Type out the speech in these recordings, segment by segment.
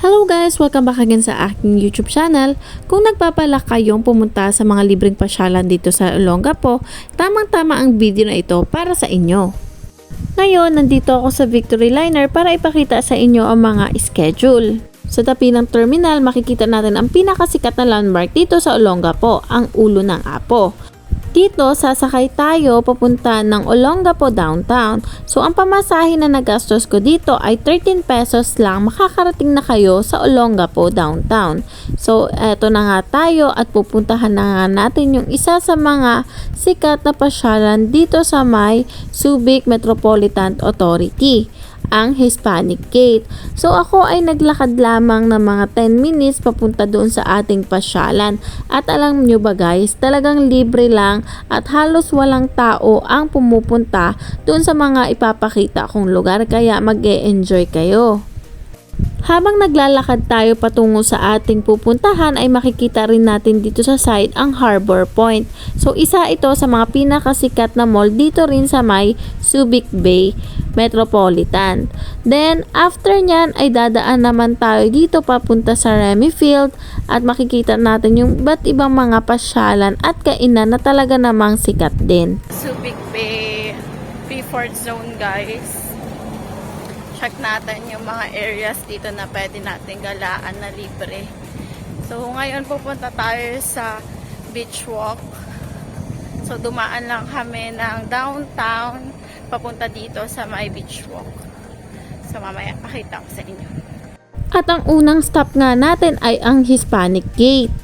Hello guys! Welcome back again sa aking YouTube channel. Kung nagpapala kayong pumunta sa mga libreng pasyalan dito sa Olongapo, tamang-tama ang video na ito para sa inyo. Ngayon, nandito ako sa Victory Liner para ipakita sa inyo ang mga schedule. Sa tabi ng terminal, makikita natin ang pinakasikat na landmark dito sa Olongapo, ang Ulo ng Apo. Dito, sasakay tayo papunta ng Olongapo downtown. So, ang pamasahe na nagastos ko dito ay 13 pesos lang. Makakarating na kayo sa Olongapo downtown. So, eto na nga tayo at pupuntahan na nga natin yung isa sa mga sikat na pasyalan dito sa may Subic Metropolitan Authority ang Hispanic Gate. So ako ay naglakad lamang ng mga 10 minutes papunta doon sa ating pasyalan. At alam nyo ba guys, talagang libre lang at halos walang tao ang pumupunta doon sa mga ipapakita kong lugar kaya mag -e enjoy kayo. Habang naglalakad tayo patungo sa ating pupuntahan ay makikita rin natin dito sa side ang Harbor Point. So isa ito sa mga pinakasikat na mall dito rin sa may Subic Bay Metropolitan. Then after nyan ay dadaan naman tayo dito papunta sa Remy Field at makikita natin yung iba't ibang mga pasyalan at kainan na talaga namang sikat din. Subic Bay P-Fort Zone guys. Check natin yung mga areas dito na pwede natin galaan na libre. So ngayon pupunta tayo sa beach walk. So dumaan lang kami ng downtown papunta dito sa my beach walk. So mamaya pakita ko sa inyo. At ang unang stop nga natin ay ang Hispanic Gate.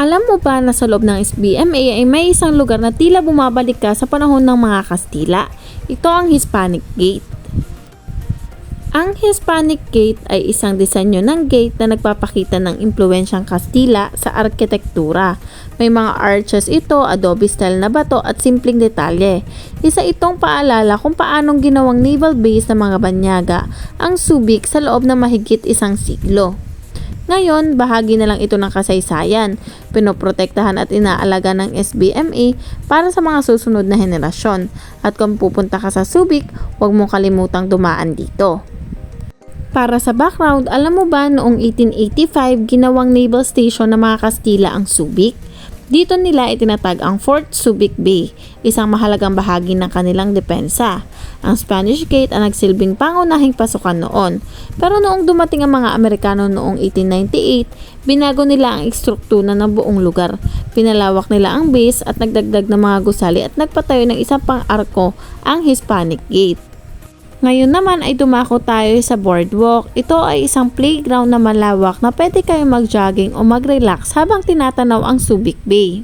Alam mo ba na sa loob ng SBMA ay may isang lugar na tila bumabalik ka sa panahon ng mga Kastila? Ito ang Hispanic Gate. Ang Hispanic Gate ay isang disenyo ng gate na nagpapakita ng impluensyang Kastila sa arkitektura. May mga arches ito, adobe style na bato at simpleng detalye. Isa itong paalala kung paanong ginawang naval base ng mga banyaga ang Subic sa loob ng mahigit isang siglo. Ngayon, bahagi na lang ito ng kasaysayan. Pinoprotektahan at inaalaga ng SBMA para sa mga susunod na henerasyon. At kung pupunta ka sa Subic, huwag mong kalimutang dumaan dito. Para sa background, alam mo ba noong 1885 ginawang naval station ng mga Kastila ang Subic? Dito nila itinatag ang Fort Subic Bay, isang mahalagang bahagi ng kanilang depensa. Ang Spanish Gate ang nagsilbing pangunahing pasukan noon. Pero noong dumating ang mga Amerikano noong 1898, binago nila ang istruktura ng buong lugar. Pinalawak nila ang base at nagdagdag ng mga gusali at nagpatayo ng isang pang-arko ang Hispanic Gate. Ngayon naman ay dumako tayo sa boardwalk. Ito ay isang playground na malawak na pwede kayo mag-jogging o mag-relax habang tinatanaw ang Subic Bay.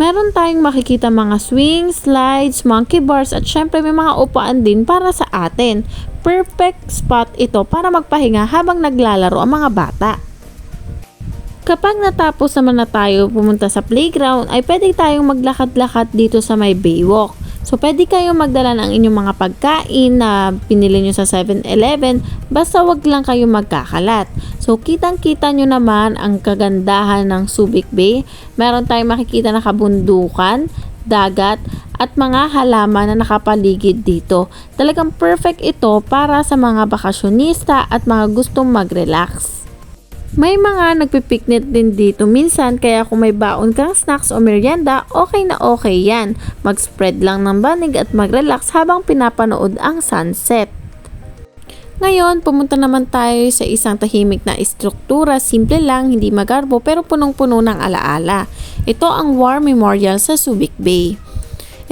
Meron tayong makikita mga swings, slides, monkey bars at syempre may mga upuan din para sa atin. Perfect spot ito para magpahinga habang naglalaro ang mga bata. Kapag natapos naman na tayo pumunta sa playground ay pwede tayong maglakad-lakad dito sa may baywalk. So, pwede kayong magdala ng inyong mga pagkain na pinili nyo sa 7-Eleven basta wag lang kayo magkakalat. So, kitang-kita nyo naman ang kagandahan ng Subic Bay. Meron tayong makikita na kabundukan, dagat, at mga halaman na nakapaligid dito. Talagang perfect ito para sa mga bakasyonista at mga gustong mag-relax. May mga nagpipiknit din dito minsan kaya kung may baon kang snacks o merienda, okay na okay yan. Mag-spread lang ng banig at mag-relax habang pinapanood ang sunset. Ngayon, pumunta naman tayo sa isang tahimik na istruktura, simple lang, hindi magarbo pero punong-puno ng alaala. Ito ang War Memorial sa Subic Bay.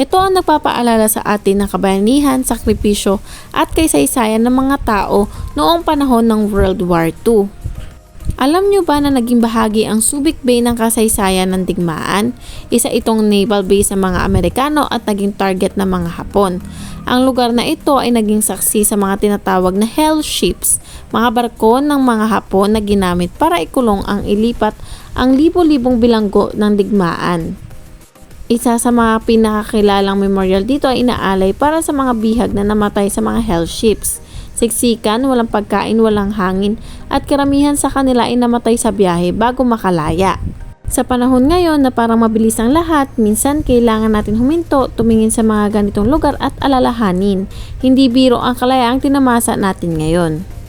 Ito ang nagpapaalala sa atin ng kabayanihan, sakripisyo at kaysaysayan ng mga tao noong panahon ng World War II. Alam nyo ba na naging bahagi ang Subic Bay ng kasaysayan ng digmaan? Isa itong naval base ng mga Amerikano at naging target ng mga Hapon. Ang lugar na ito ay naging saksi sa mga tinatawag na hell ships, mga barko ng mga Hapon na ginamit para ikulong ang ilipat ang libo-libong bilanggo ng digmaan. Isa sa mga pinakakilalang memorial dito ay inaalay para sa mga bihag na namatay sa mga hell ships. Siksikan, walang pagkain, walang hangin at karamihan sa kanila ay namatay sa biyahe bago makalaya. Sa panahon ngayon na parang mabilis ang lahat, minsan kailangan natin huminto, tumingin sa mga ganitong lugar at alalahanin. Hindi biro ang kalayaang tinamasa natin ngayon.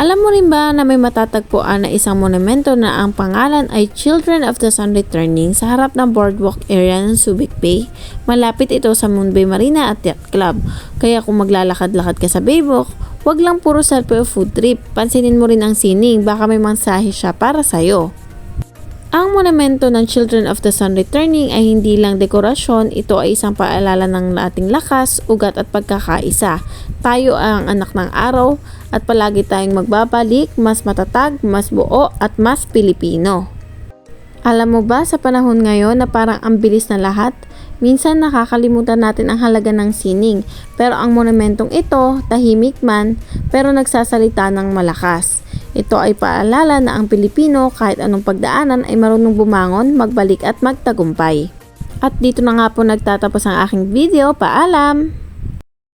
Alam mo rin ba na may matatagpuan na isang monumento na ang pangalan ay Children of the Sun Returning sa harap ng boardwalk area ng Subic Bay? Malapit ito sa Moon Bay Marina at Yacht Club. Kaya kung maglalakad-lakad ka sa Baybok, wag lang puro selfie o food trip. Pansinin mo rin ang sining, baka may mensahe siya para sa'yo. Ang monumento ng Children of the Sun Returning ay hindi lang dekorasyon, ito ay isang paalala ng ating lakas, ugat at pagkakaisa. Tayo ang anak ng araw at palagi tayong magbabalik, mas matatag, mas buo at mas Pilipino. Alam mo ba sa panahon ngayon na parang ang bilis na lahat? Minsan nakakalimutan natin ang halaga ng sining, pero ang monumentong ito, tahimik man, pero nagsasalita ng malakas. Ito ay paalala na ang Pilipino kahit anong pagdaanan ay marunong bumangon, magbalik at magtagumpay. At dito na nga po nagtatapos ang aking video. Paalam!